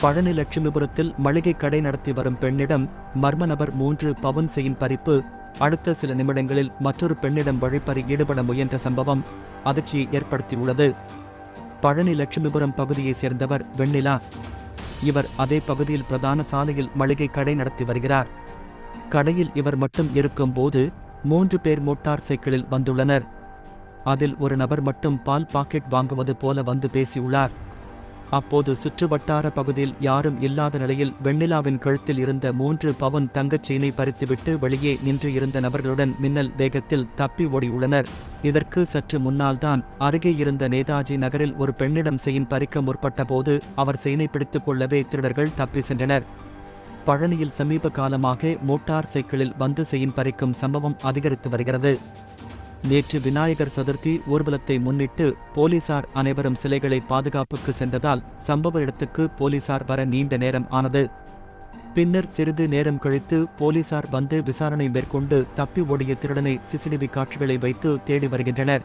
பழனி லட்சுமிபுரத்தில் மளிகை கடை நடத்தி வரும் பெண்ணிடம் மர்ம நபர் மூன்று பவுன் செயின் பறிப்பு. அடுத்த சில நிமிடங்களில் மற்றொரு பெண்ணிடம் வழிப்பறி ஈடுபட முயன்ற சம்பவம் அதிர்ச்சியை ஏற்படுத்தியுள்ளது. பழனி லட்சுமிபுரம் பகுதியைச் சேர்ந்தவர் வெண்ணிலா. இவர் அதே பகுதியில் பிரதான சாலையில் மளிகை கடை நடத்தி வருகிறார். கடையில் இவர் மட்டும் இருக்கும்போது மூன்று பேர் மோட்டார் சைக்கிளில் வந்துள்ளனர். அதில் ஒரு நபர் மட்டும் பால் பாக்கெட் வாங்குவது போல வந்து பேசியுள்ளார். அப்போது சுற்றுவட்டார பகுதியில் யாரும் இல்லாத நிலையில் வெண்ணிலாவின் கழுத்தில் இருந்த மூன்று பவுன் தங்கச் செயினை பறித்துவிட்டு வெளியே நின்று இருந்த நபர்களுடன் மின்னல் வேகத்தில் தப்பி ஓடியுள்ளனர் இதற்கு சற்று முன்னால்தான் அருகே இருந்த நேதாஜி நகரில் ஒரு பெண்ணிடம் செயின் பறிக்க முற்பட்டபோது அவர் செயினை பிடித்துக் கொள்ளவே திருடர்கள் தப்பி சென்றனர். பழனியில் சமீப காலமாக மோட்டார் சைக்கிளில் வந்து செயின் பறிக்கும் சம்பவம் அதிகரித்து வருகிறது. நேற்று விநாயகர் சதுர்த்தி ஊர்வலத்தை முன்னிட்டு போலீசார் அனைவரும் சிலைகளை பாதுகாப்புக்கு சென்றதால் சம்பவ இடத்துக்கு போலீசார் வர நீண்ட நேரம் ஆனது. பின்னர் சிறிது நேரம் கழித்து போலீசார் வந்து விசாரணை மேற்கொண்டு தப்பி ஓடிய திருடனை சிசிடிவி காட்சிகளை வைத்து தேடி வருகின்றனர்.